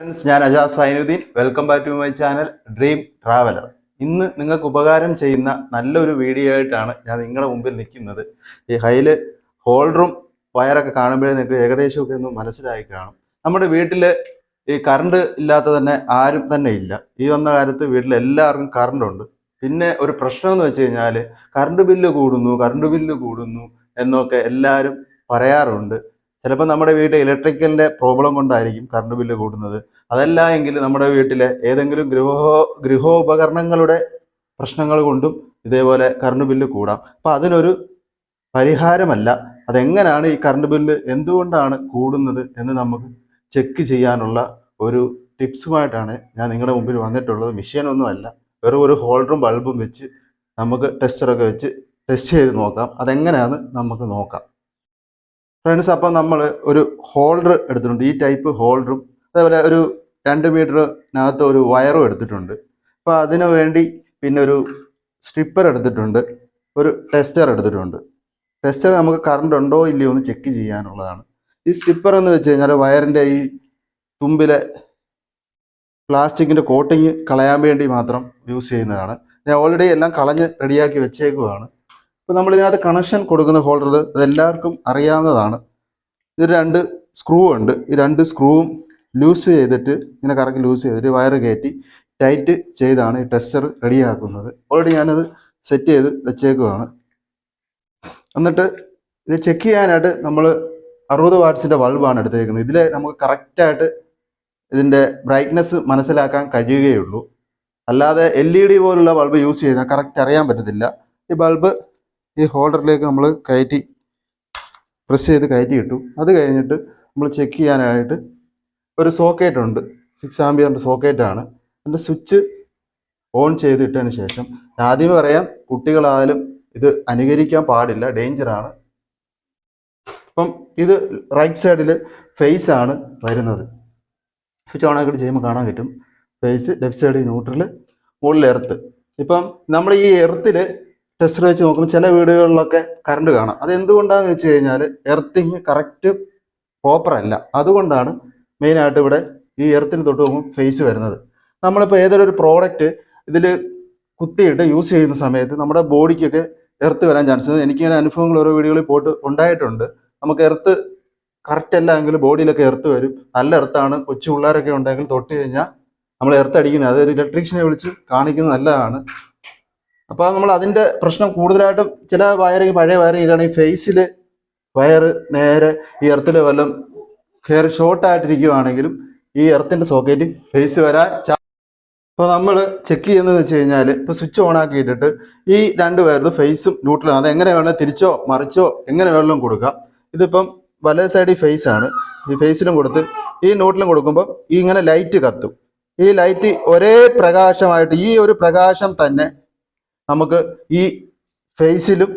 Friends ഞാൻ Ajas Sainudheen. Welcome back to my channel dream traveller ഇന്ന് നിങ്ങൾക്ക് ഉപകാരം ചെയ്യുന്ന നല്ലൊരു വീഡിയോ ആയിട്ടാണ് ഞാൻ നിങ്ങളുടെ മുമ്പിൽ നിൽക്കുന്നത്. ഈ ഹൈൽ ഹോൾഡറും വയറൊക്കെ കാണുമ്പോഴേ നിങ്ങൾക്ക് ഏകദേശമൊക്കെ ഒന്ന് മനസ്സിലായി കാണും. നമ്മുടെ വീട്ടിൽ ഈ കറണ്ട് ഇല്ലാത്ത തന്നെ ആരും തന്നെ ഇല്ല. ഈ വന്ന കാലത്ത് വീട്ടിൽ എല്ലാവർക്കും കറണ്ട് ഉണ്ട്. പിന്നെ ഒരു പ്രശ്നം എന്ന് വെച്ച് കഴിഞ്ഞാൽ കറണ്ട് ബില്ല് കൂടുന്നു കറണ്ട് ബില്ല് കൂടുന്നു എന്നൊക്കെ എല്ലാവരും പറയാറുണ്ട്. ചിലപ്പോൾ നമ്മുടെ വീട്ടിൽ ഇലക്ട്രിക്കലിന്റെ പ്രോബ്ലം കൊണ്ടായിരിക്കും കറണ്ട് ബില്ല് കൂടുന്നത്. അതല്ല എങ്കിൽ നമ്മുടെ വീട്ടിലെ ഏതെങ്കിലും ഗൃഹോ ഗൃഹോപകരണങ്ങളുടെ പ്രശ്നങ്ങൾ കൊണ്ടും ഇതേപോലെ കറണ്ട് ബില്ല് കൂടാം. അപ്പൊ അതിനൊരു പരിഹാരമല്ല. അതെങ്ങനെയാണ് ഈ കറണ്ട് ബില്ല് എന്തുകൊണ്ടാണ് കൂടുന്നത് എന്ന് നമുക്ക് ചെക്ക് ചെയ്യാനുള്ള ഒരു ടിപ്സുമായിട്ടാണ് ഞാൻ നിങ്ങളുടെ മുമ്പിൽ വന്നിട്ടുള്ളത്. മെഷീനൊന്നുമല്ല വെറും ഒരു ഹോൾഡറും ബൾബും വെച്ച് നമുക്ക് ടെസ്റ്ററൊക്കെ വെച്ച് ടെസ്റ്റ് ചെയ്ത് നോക്കാം. അതെങ്ങനെയാണെന്ന് നമുക്ക് നോക്കാം. ഫ്രണ്ട്സ് അപ്പം നമ്മൾ ഒരു ഹോൾഡർ എടുത്തിട്ടുണ്ട്. ഈ ടൈപ്പ് ഹോൾഡറും അതേപോലെ ഒരു രണ്ട് മീറ്ററിനകത്ത് ഒരു വയറും എടുത്തിട്ടുണ്ട്. അപ്പോൾ അതിനു വേണ്ടി പിന്നെ ഒരു സ്ട്രിപ്പർ എടുത്തിട്ടുണ്ട്. ഒരു ടെസ്റ്റർ എടുത്തിട്ടുണ്ട്. ടെസ്റ്റർ നമുക്ക് കറണ്ട് ഉണ്ടോ ഇല്ലയോ എന്ന് ചെക്ക് ചെയ്യാനുള്ളതാണ്. ഈ സ്ട്രിപ്പർ എന്ന് വെച്ച് കഴിഞ്ഞാൽ വയറിന്റെ ഈ തുമ്പിലെ പ്ലാസ്റ്റിക്കിന്റെ കോട്ടിങ് കളയാൻ വേണ്ടി മാത്രം യൂസ് ചെയ്യുന്നതാണ്. ഞാൻ ഓൾറെഡി എല്ലാം കളഞ്ഞ് റെഡിയാക്കി വെച്ചേക്കുവാണ്. അപ്പോൾ നമ്മൾ ഇതിനകത്ത് കണക്ഷൻ കൊടുക്കുന്ന ഹോൾഡർ അതെല്ലാവർക്കും അറിയാവുന്നതാണ്. ഇത് രണ്ട് സ്ക്രൂ ഉണ്ട്. ഈ രണ്ട് സ്ക്രൂവും ലൂസ് ചെയ്തിട്ട് ഇങ്ങനെ കറക്കി ലൂസ് ചെയ്തിട്ട് വയർ കയറ്റി ടൈറ്റ് ചെയ്താണ് ഈ ടെസ്റ്റർ റെഡിയാക്കുന്നത്. ഓൾറെഡി ഞാനത് സെറ്റ് ചെയ്ത് വെച്ചേക്കുവാണ്. എന്നിട്ട് ഇത് ചെക്ക് ചെയ്യാനായിട്ട് നമ്മൾ അറുപത് വാട്ട്സിന്റെ ബൾബാണ് എടുത്തേക്കുന്നത്. ഇതിൽ നമുക്ക് കറക്റ്റായിട്ട് ഇതിന്റെ ബ്രൈറ്റ്നെസ് മനസ്സിലാക്കാൻ കഴിയുകയുള്ളൂ. അല്ലാതെ എൽ ഇ ഡി പോലുള്ള ബൾബ് യൂസ് ചെയ്താൽ കറക്റ്റ് അറിയാൻ പറ്റത്തില്ല. ഈ ബൾബ് ഈ ഹോൾഡറിലേക്ക് നമ്മൾ കയറ്റി പ്രസ് ചെയ്ത് കയറ്റി ഇട്ടു അത് കഴിഞ്ഞിട്ട് നമ്മൾ ചെക്ക് ചെയ്യാനായിട്ട് ഒരു സോക്കറ്റ് ഉണ്ട്. സിക്സ് ആംബിയറിന്റെ സോക്കറ്റാണ് അതിന്റെ സ്വിച്ച് ഓൺ ചെയ്തിട്ടതിന് ശേഷം ആദ്യമേ പറയാം കുട്ടികളായാലും ഇത് അനുകരിക്കാൻ പാടില്ല ഡേഞ്ചറാണ് അപ്പം ഇത് റൈറ്റ് സൈഡിൽ ഫേസ് ആണ് വരുന്നത്. സ്വിച്ച് ഓൺ ആക്കിയിട്ട് ചെയ്യുമ്പോൾ കാണാൻ പറ്റും. ഫേസ് ലെഫ്റ്റ് സൈഡിൽ ന്യൂട്രൽ മുകളിൽ എർത്ത് ഇപ്പം നമ്മൾ ഈ എർത്തിൽ ടെസ്റ്റർ വെച്ച് നോക്കുമ്പോൾ ചില വീടുകളിലൊക്കെ കറണ്ട് കാണാം. അത് എന്തുകൊണ്ടാണെന്ന് വെച്ച് കഴിഞ്ഞാൽ എർത്തിങ് കറക്റ്റ് പ്രോപ്പർ അല്ല. അതുകൊണ്ടാണ് മെയിനായിട്ട് ഇവിടെ ഈ എർത്തിന് തൊട്ട് പോകുമ്പോൾ ഫേസ് വരുന്നത്. നമ്മളിപ്പോൾ ഏതൊരു ഒരു പ്രോഡക്റ്റ് ഇതിൽ കുത്തിയിട്ട് യൂസ് ചെയ്യുന്ന സമയത്ത് നമ്മുടെ ബോഡിക്കൊക്കെ എർത്ത് വരാൻ ചാൻസ് എനിക്കിങ്ങനെ അനുഭവങ്ങൾ ഓരോ വീടുകളിൽ പോയിട്ട് ഉണ്ടായിട്ടുണ്ട്. നമുക്ക് എർത്ത് കറക്റ്റ് അല്ല എങ്കിൽ ബോഡിയിലൊക്കെ എർത്ത് വരും. നല്ല എർത്താണ് കൊച്ചു പിള്ളേരൊക്കെ ഉണ്ടെങ്കിൽ തൊട്ട് കഴിഞ്ഞാൽ നമ്മൾ എർത്ത് അടിക്കുന്നത്. അതൊരു ഇലക്ട്രീഷ്യനെ വിളിച്ച് കാണിക്കുന്നത് നല്ലതാണ്. അപ്പോൾ നമ്മൾ അതിന്റെ പ്രശ്നം കൂടുതലായിട്ടും ചില വയറിങ് പഴയ വയറിങ്ങാണെങ്കിൽ ഫേസിൽ വയറ് നേരെ ഈ എർത്തിൽ വല്ലതും കയറി ഷോർട്ട് ആയിട്ടിരിക്കുവാണെങ്കിലും ഈ എർത്തിന്റെ സോക്കറ്റ് ഫേസ് വരാൻ അപ്പോൾ നമ്മൾ ചെക്ക് ചെയ്യുന്നതെന്ന് വെച്ച് കഴിഞ്ഞാൽ ഇപ്പോൾ സ്വിച്ച് ഓൺ ആക്കിയിട്ടിട്ട് ഈ രണ്ട് പേരുടെ ഫേസും ന്യൂട്രലും അത് എങ്ങനെ വേണമെങ്കിൽ തിരിച്ചോ മറിച്ചോ എങ്ങനെ വേണമെങ്കിലും കൊടുക്കാം. ഇതിപ്പം വലത് സൈഡ് ഫേസ് ആണ്. ഈ ഫേസിലും കൊടുത്ത് ഈ ന്യൂട്രലും കൊടുക്കുമ്പോൾ ഈ ഇങ്ങനെ ലൈറ്റ് കത്തും. ഈ ലൈറ്റ് ഒരേ പ്രകാശമായിട്ട് ഈ ഒരു പ്രകാശം തന്നെ നമുക്ക് ഈ ഫേസിലും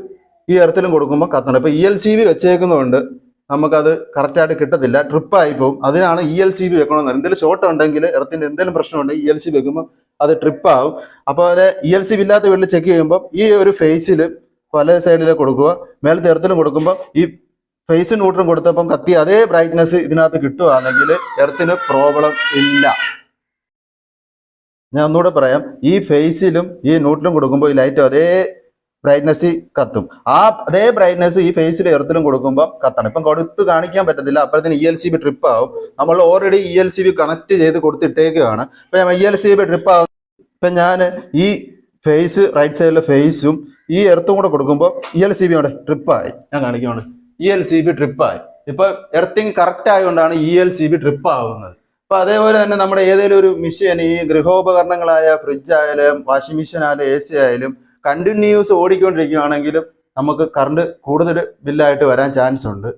ഈ എർത്തിലും കൊടുക്കുമ്പോൾ കത്തണം. ഇപ്പോൾ ഇ എൽ സി ബി വെച്ചേക്കുന്നതുകൊണ്ട് നമുക്കത് കറക്റ്റായിട്ട് കിട്ടത്തില്ല. ട്രിപ്പ് ആയി പോകും. അതിനാണ് ഇ എൽ സി ബി വെക്കണമെന്ന് എന്തെങ്കിലും ഷോർട്ട് ഉണ്ടെങ്കിൽ എർത്തിന്റെ എന്തെങ്കിലും പ്രശ്നമുണ്ടെങ്കിൽ ഇ എൽ സി വെക്കുമ്പോൾ അത് ട്രിപ്പ് ആവും. അപ്പോൾ അത് ഇ എൽ സി ബി ഇല്ലാത്ത വീട്ടിൽ ചെക്ക് ചെയ്യുമ്പോൾ ഈ ഒരു ഫേസിൽ പല സൈഡിൽ കൊടുക്കുക. മേലത്തെ എർത്തിലും കൊടുക്കുമ്പോൾ ഈ ഫേസ് ന്യൂട്രലും കൊടുത്തപ്പം കത്തി അതേ ബ്രൈറ്റ്നസ് ഇതിനകത്ത് കിട്ടുകയാണെങ്കിൽ എർത്തിന് പ്രോബ്ലം ഇല്ല. ഞാൻ ഒന്നുകൂടെ പറയാം. ഈ ഫേസിലും ഈ ന്യൂട്രലും കൊടുക്കുമ്പോൾ ഈ ലൈറ്റ് അതേ ബ്രൈറ്റ്നസ് കത്തും. ആ അതേ ബ്രൈറ്റ്നസ് ഈ ഫേസിൽ എർത്തിലും കൊടുക്കുമ്പോൾ കത്താണ്. ഇപ്പം കൊടുത്ത് കാണിക്കാൻ പറ്റത്തില്ല. അപ്പോഴത്തേന് E L C B trip ആവും. നമ്മൾ already E L C B connect ചെയ്ത് കൊടുത്തിട്ടേക്കുകയാണ് ഇപ്പം E L C B trip ആവും. ഇപ്പം ഞാൻ ഈ ഫേസ് റൈറ്റ് സൈഡിലെ ഫേസും ഈ എർത്തും കൂടെ കൊടുക്കുമ്പോൾ ഇ എൽ സി ബി അവിടെ ട്രിപ്പായി ഞാൻ കാണിക്കുന്നുണ്ട് ഇ എൽ സി ബി ട്രിപ്പായി ഇപ്പം എർത്തിങ് കറക്റ്റ് ആയതുകൊണ്ടാണ് E L C B trip ആവുന്നത്. അപ്പൊ അതേപോലെ തന്നെ നമ്മുടെ ഏതെങ്കിലും ഒരു മെഷീൻ ഈ ഗൃഹോപകരണങ്ങളായ ഫ്രിഡ്ജ് ആയാലും വാഷിംഗ് മെഷീൻ ആയാലും എ സി ആയാലും കണ്ടിന്യൂസ് ഓടിക്കൊണ്ടിരിക്കുകയാണെങ്കിലും നമുക്ക് കറണ്ട് കൂടുതൽ ബില്ലായിട്ട് വരാൻ ചാൻസ് ഉണ്ട്.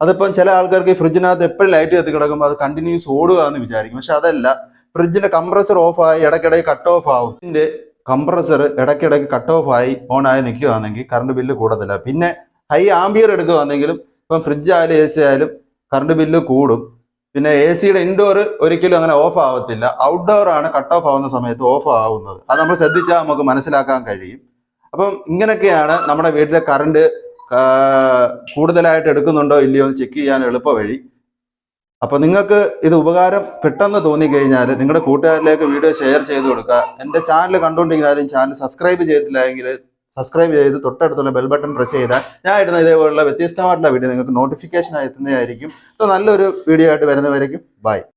അതിപ്പം ചില ആൾക്കാർക്ക് ഈ ഫ്രിഡ്ജിനകത്ത് എപ്പോഴും ലൈറ്റ് കത്തി കിടക്കുമ്പോൾ അത് കണ്ടിന്യൂസ് ഓടുക എന്ന് വിചാരിക്കും. പക്ഷെ അതല്ല ഫ്രിഡ്ജിന്റെ കംപ്രസർ ഓഫ് ആയി ഇടയ്ക്കിടയ്ക്ക് കട്ട് ഓഫ് ആവും. ഇതിന്റെ കംപ്രസർ ഇടയ്ക്കിടയ്ക്ക് കട്ട് ഓഫ് ആയി ഓൺ ആയി നിൽക്കുകയാണെങ്കിൽ കറണ്ട് ബില്ല് കൂടത്തില്ല പിന്നെ ഹൈ ആംബിയർ എടുക്കുകയാണെങ്കിലും ഇപ്പം ഫ്രിഡ്ജ് ആയാലും എ സി ആയാലും കറണ്ട് ബില്ല് കൂടും. പിന്നെ എ സിയുടെ ഇൻഡോർ ഒരിക്കലും അങ്ങനെ ഓഫ് ആവത്തില്ല. ഔട്ട്ഡോർ ആണ് കട്ട് ഓഫ് ആവുന്ന സമയത്ത് ഓഫ് ആവുന്നത്. അത് നമ്മൾ ശ്രദ്ധിച്ചാൽ നമുക്ക് മനസ്സിലാക്കാൻ കഴിയും. അപ്പം ഇങ്ങനെയൊക്കെയാണ് നമ്മുടെ വീട്ടിലെ കറണ്ട് കൂടുതലായിട്ട് എടുക്കുന്നുണ്ടോ ഇല്ലയോ എന്ന് ചെക്ക് ചെയ്യാൻ എളുപ്പ വഴി അപ്പോൾ നിങ്ങൾക്ക് ഇത് ഉപകാരം പെട്ടെന്ന് തോന്നിക്കഴിഞ്ഞാൽ നിങ്ങളുടെ കൂട്ടുകാരിലേക്ക് വീഡിയോ ഷെയർ ചെയ്ത് കൊടുക്കുക. എന്റെ ചാനൽ കണ്ടുകൊണ്ടിരിക്കുന്ന ചാനൽ സബ്സ്ക്രൈബ് ചെയ്തിട്ടില്ലെങ്കിൽ സബ്സ്ക്രൈബ് ചെയ്ത് തൊട്ടടുത്തുള്ള ബെൽ ബട്ടൺ പ്രസ് ചെയ്താൽ ഞാൻ ഇടുന്ന ഇതേപോലുള്ള വ്യത്യസ്തമായിട്ടുള്ള വീഡിയോ നിങ്ങൾക്ക് നോട്ടിഫിക്കേഷൻ എത്തുന്നതായിരിക്കും. അപ്പോൾ നല്ലൊരു വീഡിയോ ആയിട്ട് വരുന്നവരേക്കും ബൈ